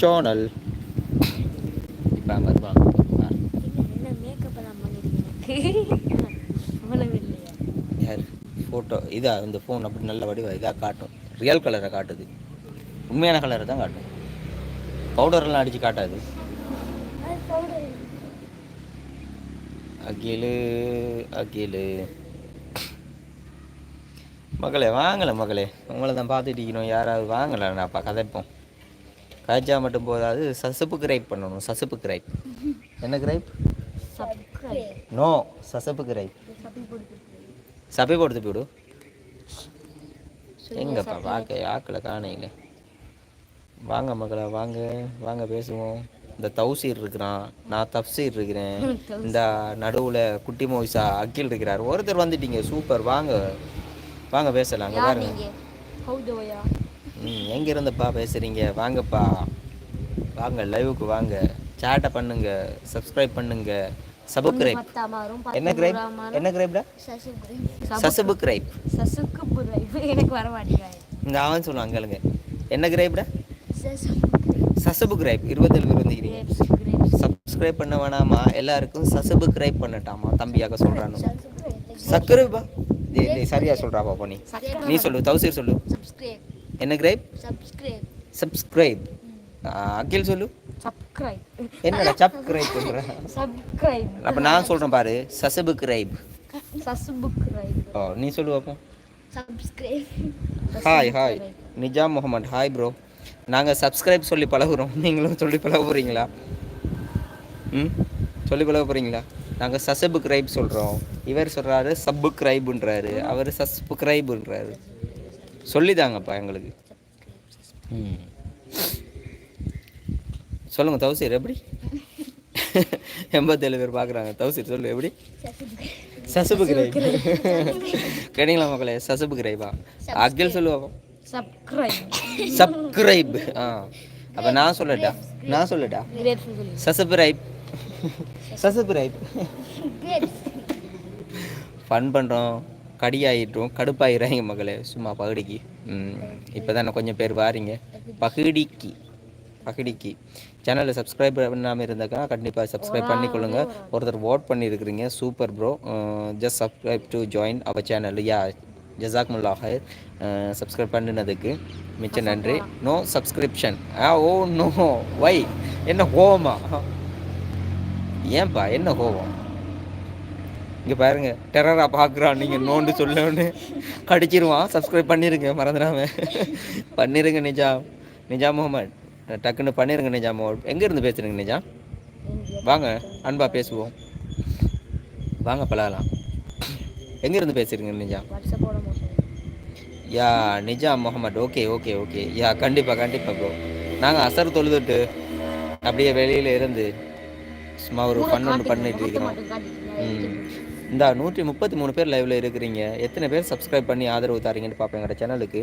Channel இப்போ யார்? Photo இதா இந்த ஃபோன் அப்படி நல்ல வடிவா இதாக காட்டும். ரியல் கலரை காட்டுது. உண்மையான கலரை தான் காட்டும். பவுடர்லாம் அடித்து காட்டாது. அகிலு அகிலு. மகளே வாங்கலை மகளே. உங்களை தான் பார்த்துட்டு இருக்கணும் யாராவது வாங்கலை? நான்ப்பா கதைப்போம் காய்ச்சா மட்டும் போதாது சசுப்பு கிரைப் பண்ணணும் சசுப்பு கிரைப். என்ன கிரைப்? No subscribe. சபை கொடுத்து போயிடு. எங்கப்பா பார்க்க ஆக்களை காணையில வாங்க மகளா வாங்க வாங்க பேசுவோம். இந்த தௌசீர் இருக்கிறான் நான் தப்சீர் இருக்கிறேன். இந்த நடுவில் குட்டி மோய்சா அகில் இருக்கிறார். ஒருத்தர் வந்துட்டீங்க சூப்பர். வாங்க வாங்க பேசலாம் அங்கே பாருங்க. ம் எங்க இருந்தப்பா பேசுறீங்க? வாங்கப்பா. வாங்க லைவுக்கு வாங்க. சேட்டை பண்ணுங்க. சப்ஸ்கிரைப் பண்ணுங்க. சபுக்ரைப் என்ன கிரைப்? என்ன கிரைப்டா? சசபு கிரைப். எனக்கு வர மாட்டேங்கிறாங்க இந்த அவன் சொல்லுவான் கேளுங்க. என்ன கிரைப்டா? சசபு கிரைப். இருபத்தேழு பேர் வந்துக்கிறீங்க சப்ஸ்கிரைப் பண்ண வேணாமா? எல்லாருக்கும் சசபு கிரைப் பண்ணட்டாமா? தம்பியாக சொல்றானு. சக்கரைப்பா சரியா சொல்றாப்பா பண்ணி நீ சொல்லு தௌசீர் சொல்லு. சப்ஸ்கிரைப். என்ன கிரைப்? சப்ஸ்கிரைப் சப்ஸ்கிரைப் அகில் சொல்லு. சப்ஸ்கிரைப் என்னடா சப்ஸ்கிரைப் பண்ற சப்ஸ்கிரைப் அப்ப நான் சொல்றேன் பாரு சசபு கிரைப் சசுபுக்ரைப் ஓ நீ சொல்லு பார்ப்போம் subscribe hi hi Nizam Mohammed. Hi bro நாங்கள் சப்ஸ்கிரைப் சொல்லி பழகுறோம். நீங்களும் சொல்லி பழக போகிறீங்களா ம்? சொல்லி பழக போகிறீங்களா நாங்கள் சசபு கிரைப் சொல்கிறோம் இவர் சொல்கிறாரு சப்பு கிரைபுன்றாரு அவர் சஸ்பு கிரைபுன்றாரு சொல்லிதாங்கப்பா எங்களுக்கு. ம். சொல்லுங்கள் தௌசீர் எப்படி? எண்பத்தேழு பேர் பார்க்குறாங்க தௌசீர் சொல்லு எப்படி? சசுபு கிரைப் கேட்டீங்களா மக்களே? சசுபு கிரைபா அகில் சொல்லுவாங்க சப்ஸ்கிரைப். ஆ. அப்போ நான் சொல்லட்டா? நான் சொல்லட்டா? சசப்ரைப். சசப்ரைப். ஃபன் பண்ணுறோம் கடியாயிட்டோம் கடுப்பாயிடுறாங்க மகளே சும்மா பகுடிக்கு. இப்போ தானே கொஞ்சம் பேர் வாரீங்க. பகுடிக்கு. பகுடிக்கு. சேனலை சப்ஸ்கிரைப் பண்ணாமல் இருந்தாக்கா கண்டிப்பாக சப்ஸ்கிரைப் பண்ணிக்கொள்ளுங்க. ஒருத்தர் ஓட் பண்ணியிருக்கிறீங்க super bro just subscribe to join our channel yeah ஜசாக் முல்லா ஹயர் சப்ஸ்கிரைப் பண்ணினதுக்கு மிச்ச நன்றி. No subscription ah oh no why என்ன கோவமா? ஏன்பா என்ன கோவம்? இங்கே பாருங்க டெரரா பார்க்குறான் நீங்கள் நோண்டு சொல்லணும்னு. கடிச்சிருவான். சப்ஸ்கிரைப் பண்ணிருங்க மறந்துடாம. பண்ணிருங்க நிஜாம் நிஜாம் முகமது. டக்குன்னு பண்ணிருங்க நிஜாம் முகமது. எங்கேருந்து பேசுறீங்க நிஜாம் வாங்க அன்பா பேசுவோம். வாங்க பழகலாம். எங்கேருந்து வாட்ஸ்அப்போட மோசம் yeah Nizam Mohammed. Okay okay okay. Yeah கண்டிப்பாக கண்டிப்பாக ப்ரோ நாங்கள் அசர் தொழுதுட்டு அப்படியே வெளியில் இருந்து சும்மா ஒரு பண்ணொன்று பண்ணிட்டு இருக்கிறோம். ம். இந்த நூற்றி முப்பத்தி மூணு பேர் லைவில் இருக்கிறீங்க. எத்தனை பேர் சப்ஸ்கிரைப் பண்ணி ஆதரவு தாரீங்கன்னு பார்ப்போம் எங்களோட சேனலுக்கு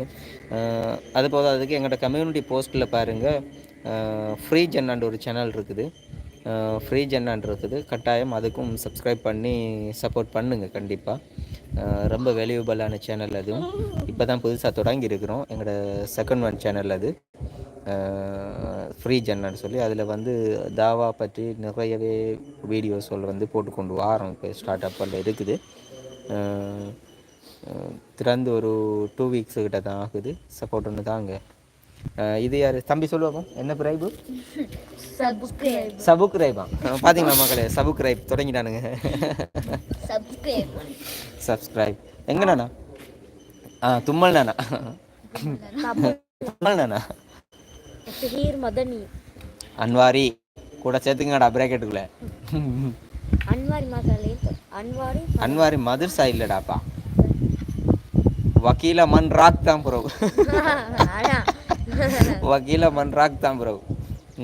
அது போக அதுக்கு எங்களோட கம்யூனிட்டி போஸ்ட்டில் பாருங்கள் ஃப்ரீ ஜென்னாண்டு ஒரு சேனல் இருக்குது. ஃப்ரீ ஜென்னான் இருக்குது. கட்டாயம் அதுக்கும் சப்ஸ்கிரைப் பண்ணி சப்போர்ட் பண்ணுங்கள் கண்டிப்பாக ரொம்ப வேல்யூபிளான சேனல் அதுவும் இப்போ தான் புதுசாக தொடங்கி இருக்கிறோம் எங்களோட செகண்ட் ஒன் சேனல் அது. ஃப்ரீ ஜென்னு சொல்லி அதில் வந்து தாவா பற்றி நிறையவே வீடியோஸ்கள் வந்து போட்டு கொண்டு வாரோம் இப்போ ஸ்டார்ட் அப்பில் இருக்குது. திறந்து ஒரு டூ வீக்ஸ் கிட்ட தான் ஆகுது. சப்போர்ட் ஒன்று தாங்க. இது யார்? தம்பி சொல்லுவோம் என்ன பிரைபு சப்ஸ்கிரைப் சபுக்ரைபா பார்த்தீங்களா மக்களே? சபுக்ரைப் தொடங்கிட்டானுங்க. சப்ஸ்கிரைப் சப்ஸ்கிரைப் எங்க நானா? ஆ தும்மல் நானா? தும்மல் நானா? ஹீர் மதனி அன்வாரி கூட சேர்த்துங்கடா பிரேக்கெட்டுக்குள்ள அன்வாரி மசாலே அன்வாரி அன்வாரி மதுர்சா இல்லடாப்பா. வக்கீல மன் ராக் தான் ப்ரோ வக்கீல மன் ராக் தான் ப்ரோ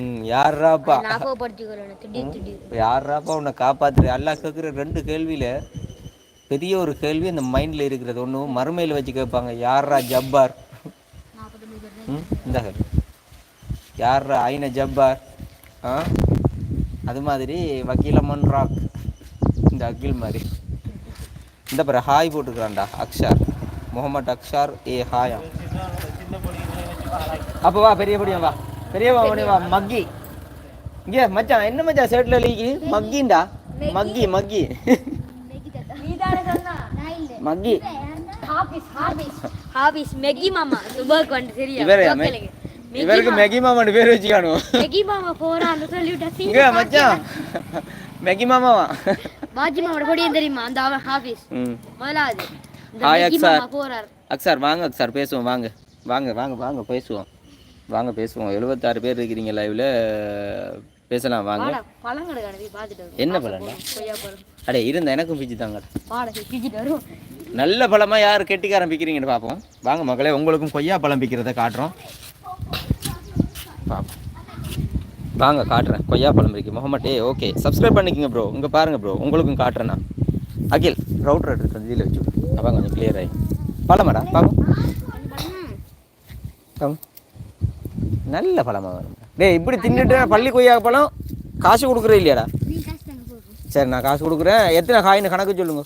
ம் யாராப்பா யாராப்பா உன்னை காப்பாத்துற? அல்லா கேட்குற ரெண்டு கேள்வியில பெரிய ஒரு கேள்வி அந்த மைண்ட்ல இருக்கிறது. ஒன்று மறுமையில் வச்சு கேட்பாங்க யாரா ஜப்பார்? ம் இந்த கேள்வி யாரா ஐன ஜப்பார். ஆ? அது மாதிரி வக்கீலமன் ராக் இந்த அகில் மாதிரி. இந்த பாரு ஹாய் போட்டுக்கிறான்டா அக்ஷார். முகமது அக்ஷார் ஏ ஹாயா. அப்போ வா பெரிய படியா வா. பெரியவா உடனே வா மக்கி. இங்க மச்சான் என்ன மச்சான் ஷர்ட்ல லீக்கி மக்கிண்டா மக்கி. மக்கி மக்கி. ஹாபிஸ் மெகி மாமா. துபாக்கு வந்து சரியா? இவரு கேளுங்க. மெகி இவருக்கு. மெகி மாமான்னு பேர் வச்சுக்கானு மெகி மாமா போறான்னு சொல்லிவிட்டா இங்க மச்சான். மெகி மாமாவா பாஜி மாமாவோட பொடியும் தெரியுமா? அந்த அவன் ஹாபிஸ் ம். முதலாவது. ஹாய் போறாரு. அக்சார் வாங்க அக்சார் பேசுவோம் வாங்க. வாங்க வாங்க வாங்க பேசுவோம். வாங்க பேசுவோம். எழுபத்தாறு பேர் இருக்கிறீங்க லைவ்ல பேசலாம் வாங்க. என்ன பழம்டா? பழம். அடே இருந்த எனக்கும் பிச்சு தாங்க நல்ல பழமா யார் கெட்டிக்க ஆரம்பிக்கிறீங்கன்னு பார்ப்போம் வாங்க மக்களே உங்களுக்கும் கொய்யா பழம் பிக்கிறத காட்டுறோம். பார்ப்போம் வாங்க காட்டுறேன். கொய்யா பழம் பிரிக்கு முகமட்டே ஓகே சப்ஸ்கிரைப் பண்ணிக்கங்க ப்ரோ இங்கே பாருங்க ப்ரோ உங்களுக்கும் காட்டுறேண்ணா அகில் ரவுட்ரு எடுத்து இதில் வச்சு அப்போ கொஞ்சம் கிளியர் ஆகி பழமாடா பார்ப்போம் நல்ல பழமா வரும் டேய் இப்படி தின்னுட்டு பள்ளி கொய்யா பழம் காசு கொடுக்குறே இல்லையாடா? சரி நான் காசு கொடுக்குறேன். எத்தனை காயின்னு கணக்கு சொல்லுங்க.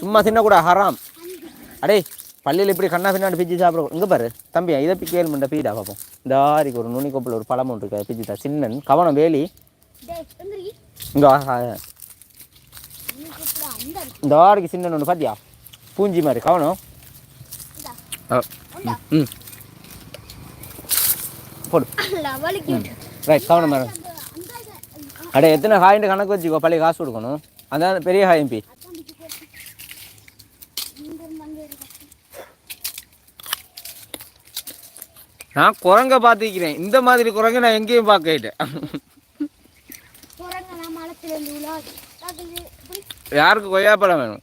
சும்மா தின்னக்கூட ஹராம். அடே பள்ளியில் இப்படி கண்ணா பின்னாடி பிச்சு சாப்பிட இங்கே பாரு தம்பியா இதை பிச்சு கேள்வி பண்ண பீடா பார்ப்போம் இந்த ஆரிக்கு ஒரு நுனி கொப்பில் ஒரு பழம் ஒன்று இருக்கு பிச்சுதா சின்னன் கவனம் வேலி இங்கே இந்த ஆரிக்கு சின்னன் ஒன்று பார்த்தியா பூஞ்சி மாதிரி கவனம் ம், போடு ரைட் கவனம் மேடம் அடே எத்தனை காயின்ட்டு கணக்கு வச்சுக்கோ பழைய காசு கொடுக்கணும் அதான் பெரிய காய் எம்பி நான் குரங்க பார்த்துக்கிறேன். இந்த மாதிரி குரங்க நான் எங்கேயும் பார்க்கிட்டேன் யாருக்கு கொய்யாப்பழம் வேணும்?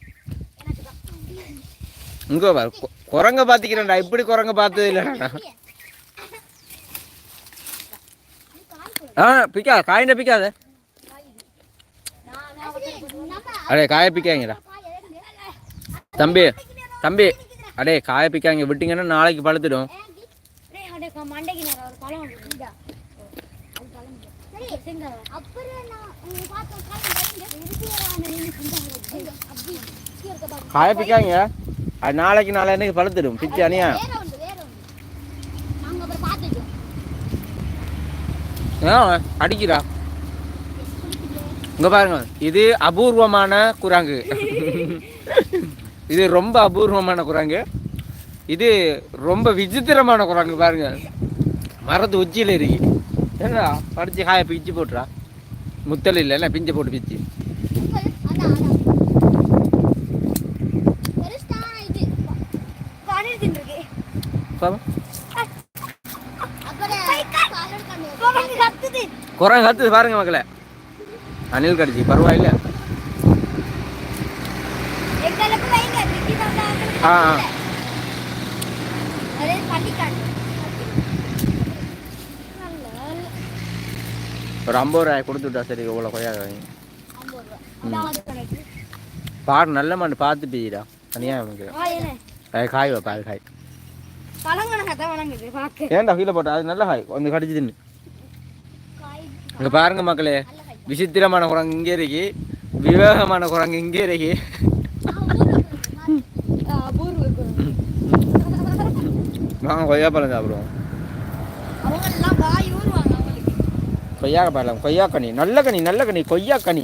இங்கே பாரு குரங்க பார்த்துக்கிறேன்டா. இப்படி குரங்க பார்த்தது இல்லைடா. ஆ பிக்கா காயின்ட பிக்காத. அடே காய பிக்காங்கடா தம்பி தம்பி. அடே காய பிக்காங்க விட்டீங்கன்னா நாளைக்கு பழுத்துடும். மண்டைக்கு நேரம் ஒரு பழம்? அது பழம். சரி, செங்கல். அப்புறம் நான் உங்க பார்த்த. காய பிக்காங்க. அது நாளைக்கு நாளைக்கு பழுத்துடும். பிச்சு அணியா அடிக்கிறா. இங்க பாருங்க. இது அபூர்வமான குரங்கு. இது ரொம்ப அபூர்வமான குரங்கு. இது ரொம்ப விசித்திரமான குரங்கு பாருங்க. மரத்து உச்சியில் இருக்கு. என்னடா படிச்சு காய பிச்சு போட்டுறா? முத்தல் இல்லைல்ல பிஞ்சு போட்டு பிச்சு. குரங்கு கத்துது. பாருங்க மக்களே. அணில் கடிச்சு பரவாயில்ல. ஆ ஆ. அதே பள்ளிக்காடு. ஒரு ஐம்பது ரூபாய் கொடுத்துட்டா சரி இவ்வளோ கொய்யா கணக்கு. பாரு நல்ல மண் பார்த்து பிடிடா தனியாக நமக்கு காய் வைப்பா அது காய். ஏன்டா கீழே போட்டா? அது நல்ல காய். வந்து கடிச்சு தின்னு. இங்க பாருங்க மக்களே விசித்திரமான குரங்கு இங்கே இருக்கு. விவேகமான குரங்கு இங்கே இருக்கு. வாங்க கொய்யா பழம் சாப்பிடுவோம் கொய்யா பழம் கொய்யா கனி நல்ல கனி நல்ல கனி கொய்யா கனி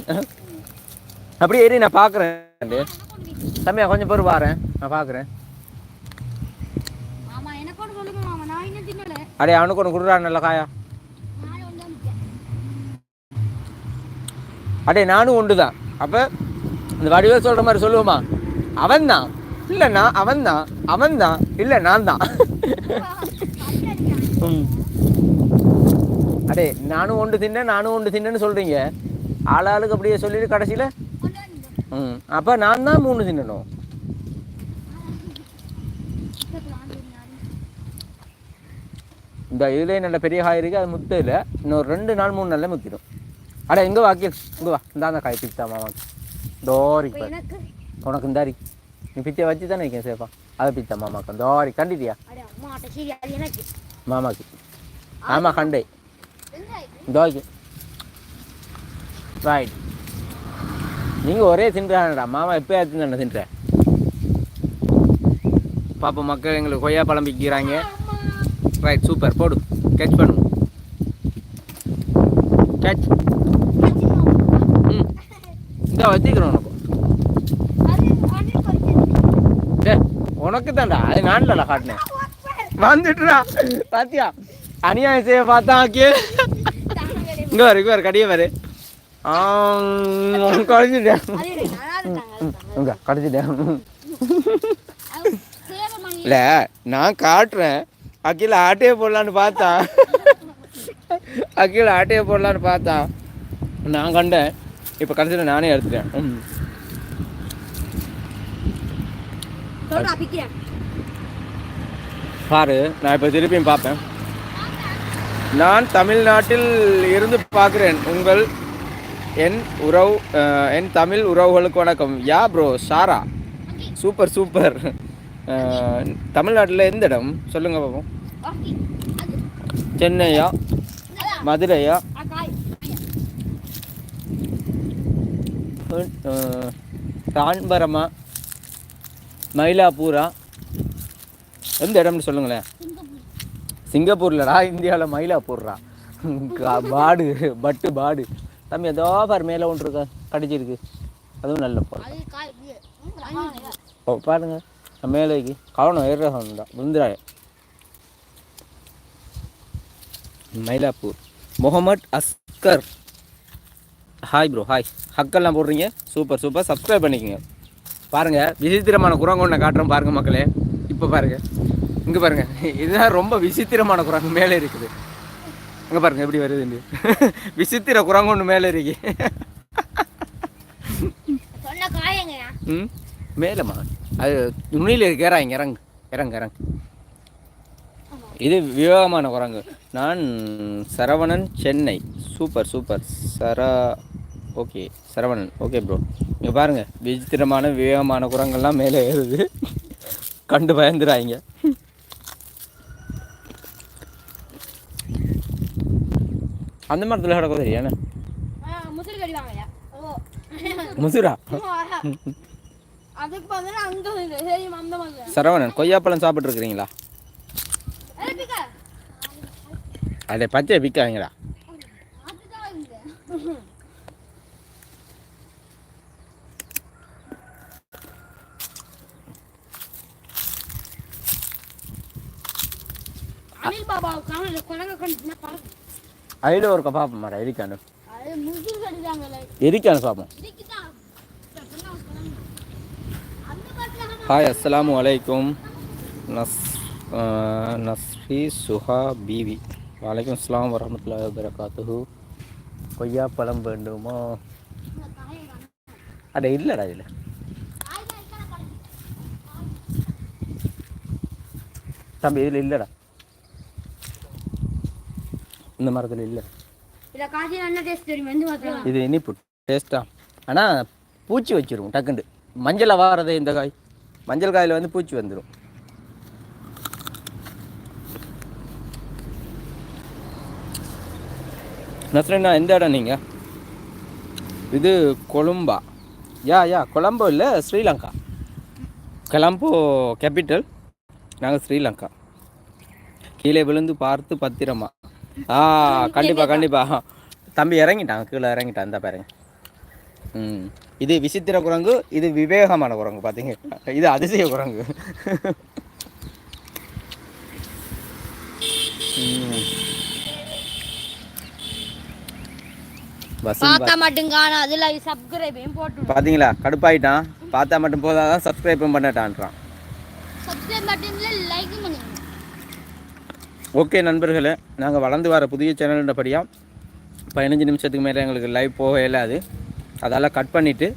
அப்படியே ஏறி நான் பார்க்குறேன் தம்பியா கொஞ்சம் பேர். வாரேன் நான் பார்க்குறேன் ஒன்று நான் அடே அவனுக்கு ஒன்று கொடுறா நல்ல காயா. ஒன்று அடே நானும் உண்டு தான். அப்போ இந்த வடிவே சொல்கிற மாதிரி சொல்லுவோமா? அவன் தான். இல்லைண்ணா அவன் தான். அவன் தான். இல்லை நான் தான். ம். அடே நானும் ஒன்று தின்னேன் நானும் ஒன்று தின்னேன்னு சொல்கிறீங்க ஆளாளுக்கு அப்படியே சொல்லிட்டு கடைசியில். ம் அப்போ நான் தான் மூணு தின்னணும். இந்த இதுலேயே நல்ல பெரிய காய் இருக்குது அது முத்து இல்லை. இன்னொரு ரெண்டு நாள் மூணு நாளில் முத்திடும். அட எங்கே வா அக்கில் இங்கே வா. இந்த அந்த காய் பிச்சா மாமாக்கு தோரி உனக்கு இந்தாரி நீ பிச்சை வச்சு தானே இருக்கேன் சேஃபா? அதை பிச்சா மாமாக்கு. தோரி கண்டிட்டியா? மாமாக்கு. ஆமாம் கண்டே. வெங்காயம் ரைட் நீங்கள் ஒரே தின்றானடா மாமா எப்போயாச்சும் தானே தின்ற? பாப்பா மக்கள் எங்களுக்கு கொய்யா பழம் விற்கிறாங்க. ரைட் சூப்பர் போடு. கேட்ச் பண்ணு. கேட்ச் ம். இந்த வச்சுக்கிறோம் உனக்கு. டே உனக்கு தான்டா. அது நான் காட்டினேன். வந்துட்டுடா பாத்தியா? அநியாயம் செய்ய பார்த்தா கே இங்க வரு இங்க வரு கடியே வரு கடிச்சிட்டேன். இங்க கடிச்சிட்டேன். இல்ல நான் காட்டுறேன். அக்கீழ ஆட்டையே போடலான்னு பார்த்தா அக்கீழ ஆட்டையே போடலான்னு பார்த்தா நான் கண்டேன். இப்போ கடைசியில் நானே எடுத்துட்டேன். ம். பாரு நான் இப்போ திருப்பியும் பார்ப்பேன். நான் தமிழ்நாட்டில் இருந்து பார்க்குறேன். உங்கள் என் உறவு என் தமிழ் உறவுகளுக்கு வணக்கம். யா ப்ரோ சாரா? Super super. தமிழ்நாட்டில் எந்த இடம்? சொல்லுங்கள் பாப்போம். சென்னையா? மதுரையா? அஹ், தாம்பரமா மயிலாப்பூரா? எந்த இடம்னு சொல்லுங்களேன். சிங்கப்பூர்லடா இந்தியாவில் மயிலாப்பூர்ரா கா- பாடு பட்டு பாடு. தம்பி ஏதோ பாரு மேலே ஒன்று இருக்கா? கடிச்சிருக்கு. அதுவும் நல்ல ஓ பாருங்க. மேலேக்கு கவனம் ஏறுறகம் தான். விருந்துராய Mylapore. Mohammed Asgar. Hi bro hi ஹக்கெல்லாம் போடுறீங்க? சூப்பர் சூப்பர் சப்ஸ்கிரைப் பண்ணிக்கோங்க. பாருங்க. விசித்திரமான குரங்கு ஒன்று காட்டுறோம் பாருங்க மக்களே. இப்போ பாருங்க. இங்கே பாருங்க. இதுதான் ரொம்ப விசித்திரமான குரங்கு. மேலே இருக்குது. இங்கே பாருங்க எப்படி வருதுன்னு விசித்திர குரங்கு ஒன்று மேலே இருக்கு. ம்? மேலம்மா அது நுனியில் இறங்க இறங்கு இறங்கு இறங்கு. இது விவேகமான குரங்கு. நான் சரவணன் சென்னை. Super super. சரா ஓகே. சரவணன் ஓகே ப்ரோ இங்கே பாருங்கள் விசித்திரமான விவேகமான குரங்கெல்லாம் மேலே ஏறுது. கண்டு பயந்துடாங்க அந்த மரத்தில் கிடக்கும் ஓ. முசுரா சரவணன் கொய்யாப்பழம் சாப்பிட்ருக்குறீங்களா அதை பச்சை இங்க அனில் பாபா காணல குழந்தை கண்டு பறக்கு எரிக்கானு பார்ப்போம் இதுக்குதான். அந்த பக்கம் ஹாய் அஸ்ஸலாமு அலைக்கும். நஸ் அஹ், நஸ்ரி சுஹா பீவி. வலைக்கும் அஸ்லாம் வரமத்துல்லாஹி வபரகாத்துஹு. கொய்யா பழம் வேண்டுமோ? அட இல்லைடா இதில் தம்பி இதில் இல்லைடா. இந்த மரத்தில் இல்லை. இத இனிப்பு டேஸ்ட்டா ஆனால் பூச்சி வச்சிரும் டக்குண்டு மஞ்சள் வாரதே இந்த காய். மஞ்சள் காயில் வந்து பூச்சி வந்துடும் நஸ்ரீனா எந்த இடம் நீங்கள் இது கொழும்பா. யா யா கொலம்போ இல்லை ஸ்ரீலங்கா. கொலம்போ கேபிட்டல் நாங்கள் ஸ்ரீலங்கா. கீழே விழுந்து பார்த்து பத்திரமா. ஆ கண்டிப்பா கண்டிப்பா. தம்பி இறங்கிட்டான் கீழே இறங்கிட்டான் இந்த பாருங்க ம். இது விசித்திர குரங்கு இது விவேகமான குரங்கு பார்த்தீங்க இது அதிசய குரங்கு. பார்த்தா மட்டும் காணும் அதுல சப்ஸ்கிரைபையும் போட்டு பார்த்தீங்களா கடுப்பாயிட்டான். பார்த்தா மட்டும் போதாதான் சப்ஸ்கிரைப்பும் பண்ணட்டான்றான். சப்ஸ்கிரைப் பட்டன்ல லைக் பண்ணுங்க. ஓகே நண்பர்களே நாங்கள் வளர்ந்து வர புதிய சேனல்ன்றபடியாக பதினஞ்சு நிமிஷத்துக்கு மேலே எங்களுக்கு லைவ் போக இயலாது அதால் கட் பண்ணிவிட்டு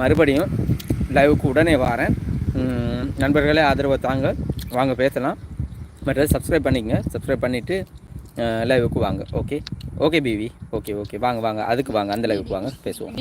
மறுபடியும் லைவுக்கு உடனே வரேன். நண்பர்களே ஆதரவை தாங்க. வாங்க பேசலாம். மற்ற சப்ஸ்கிரைப் பண்ணிக்கங்க. சப்ஸ்கிரைப் பண்ணிவிட்டு லைவுக்கு வாங்க. ஓகே ஓகே பிவி ஓகே ஓகே வாங்க வாங்க. அதுக்கு வாங்க. அந்த லைவுக்கு வாங்க. பேசுவோம்.